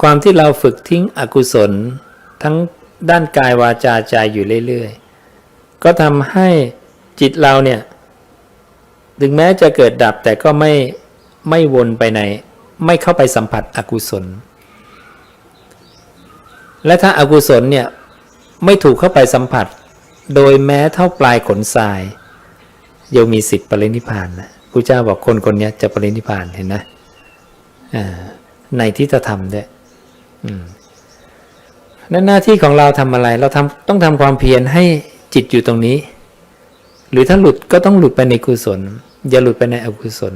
ความที่เราฝึกทิ้งอกุศล ทั้งด้านกายวาจาใจอยู่เรื่อยๆ ก็ทำให้จิตเราเนี่ยถึงแม้จะเกิดดับแต่ก็ไม่ไม่วนไปใน ไม่เข้าไปสัมผัสอกุศล และถ้าอากุศลเนี่ยไม่ถูกเข้าไปสัมผัส โดยแม้เท่าปลายขนทรายยังมีสิทธิ์ปรินิพานนะพระเจ้าบอกคนคนนี้จะปรินิพานเห็นนะในที่จะทำด้วยอืม นั่นหน้าที่ของเราทำอะไร เราทำต้องทำความเพียรให้จิตอยู่ตรงนี้ หรือถ้าหลุดก็ต้องหลุดไปในกุศล อย่าหลุดไปในอกุศล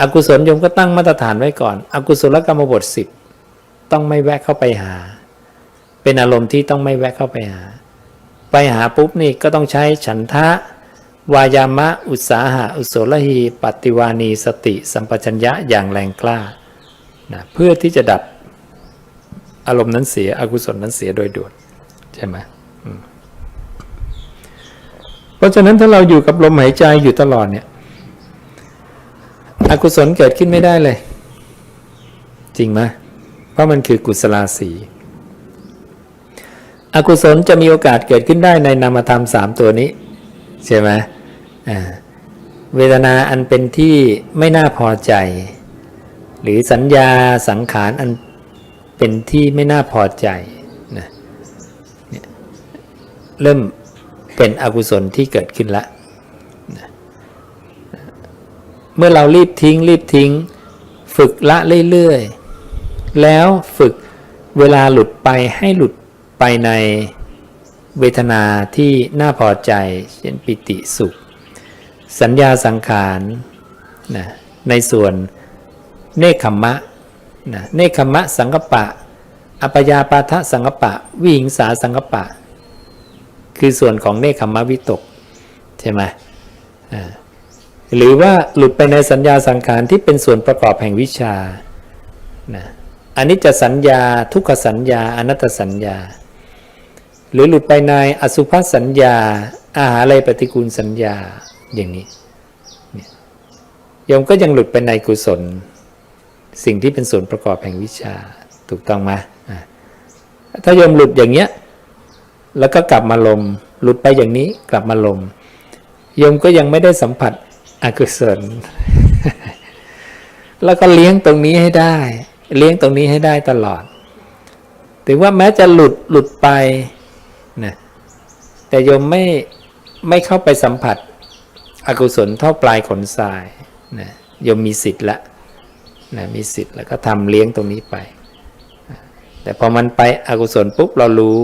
อกุศลโยมก็ตั้งมาตรฐานไว้ก่อน อกุศลกรรมบทสิบต้องไม่แวะเข้าไปหา เป็นอารมณ์ที่ต้องไม่แวะเข้าไปหา ไปหาปุ๊บนี่ก็ต้องใช้ฉันทะ วายามะ อุตสาหะ อุโสลหีปฏิวานีสติ สัมปชัญญะอย่างแรงกล้านะเพื่อที่จะดับ อารมณ์นั้นเสียอกุศลนั้นเสียโดยด่วนใช่ไหมเพราะฉะนั้นถ้าเราอยู่กับลมหายใจอยู่ตลอดเนี่ย อกุศลเกิดขึ้นไม่ได้เลย จริงไหมเพราะมันคือกุศลาสีอกุศลจะมีโอกาสเกิดขึ้นได้ในนามธรรมสามตัวนี้ ใช่ไหมเวทนาอันเป็นที่ไม่น่าพอใจ หรือสัญญาสังขารอัน เป็นที่ไม่น่าพอใจนะเนี่ยเริ่มเป็นอกุศลที่เกิดขึ้นละนะเมื่อเรารีบทิ้ง รีบทิ้ง ฝึกละเรื่อยๆ แล้วฝึกเวลาหลุดไปให้หลุดไปในเวทนาที่น่าพอใจเช่นปิติสุข สัญญาสังขารนะในส่วนเนคขมมะ นะเนคขมะสังกปะ อัปยาปาทะสังกปะ วิหิงสาสังกปะ คือส่วนของเนคขมะวิตกใช่ไหมหรือว่าหลุดไปในสัญญาสังขารที่เป็นส่วนประกอบแห่งวิชานะอันนี้จะสัญญาทุกขสัญญาอนัตตสัญญา หรือหลุดไปในอสุภสัญญา อาหารไรปฏิกูลสัญญาอย่างนี้โยมก็ยังหลุดไปในกุศล สิ่งที่เป็นส่วนประกอบแห่งวิชาถูกต้องไหมถ้าโยมหลุดอย่างเงี้ย แล้วก็กลับมาลม หลุดไปอย่างนี้กลับมาลมโยมก็ยังไม่ได้สัมผัสอกุศลแล้วก็เลี้ยงตรงนี้ให้ได้ เลี้ยงตรงนี้ให้ได้ตลอด ถึงว่าแม้จะหลุดหลุดไปนะแต่โยมไม่ไม่เข้าไปสัมผัสอกุศลเท่าปลายขนทรายนะโยมมีสิทธิ์ละ นะมีสิทธิ์แล้วก็ทำเลี้ยงตรงนี้ไป แต่พอมันไปอกุศลปุ๊บเรารู้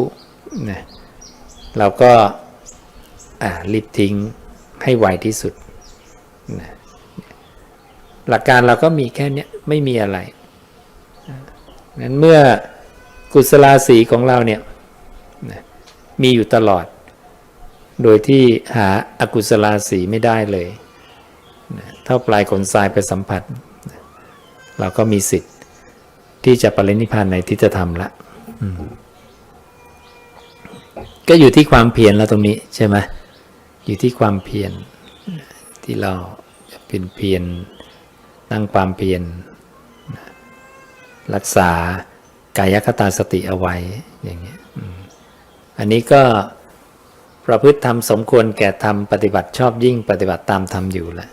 นะเราก็รีบทิ้งให้ไวที่สุดนะหลักการเราก็มีแค่นี้ไม่มีอะไรนั้นเมื่อกุศลาสีของเราเนี่ยนะมีอยู่ตลอด โดยที่หาอากุศลาสีไม่ได้เลยนะเท่าปลายขนทรายไปสัมผัส เราก็มีสิทธิ์ที่จะปรินิพานในที่จะทำละก็อยู่ที่ความเพียรแล้วตรงนี้ใช่ไหมอยู่ที่ความเพียรที่เราจะเป็นเพียรตั้งความเพียรรักษากายคตาสติเอาไว้อย่างเงี้ยอันนี้ก็ประพฤติธรรมสมควรแก่ธรรมปฏิบัติชอบยิ่งปฏิบัติตามธรรมอยู่แหละ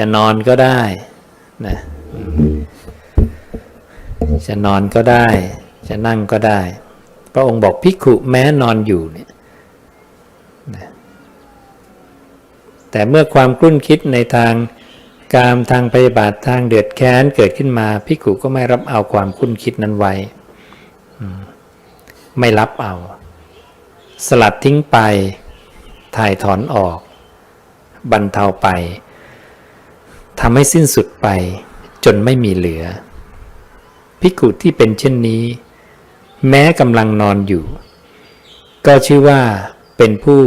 จะนอนก็ได้นะจะนอนก็ได้ จะนั่งก็ได้ พระองค์บอกภิกขุแม้นอนอยู่เนี่ยนะแต่เมื่อความกลุ้นคิดในทางกามทางปฏิบัติทางเดือดแค้นเกิดขึ้นมาภิกขุก็ไม่รับเอาความคุ้นคิดนั้นไว้ ไม่รับเอา สลัดทิ้งไป ถ่ายถอนออก บรรเทาไป ทำให้สิ้นสุดไปจนไม่มีเหลือภิกุที่เป็นเช่นนี้ แม้กำลังนอนอยู่ ก็ชื่อว่าเป็นผู้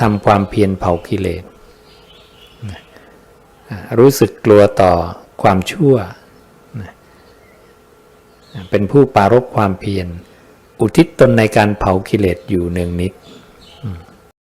ทำความเพียรเผากิเลสรู้สึกกลัวต่อความชั่ว เป็นผู้ปรารบความเพียร อุทิศตนในการเผากิเลสอยู่เนืองนิด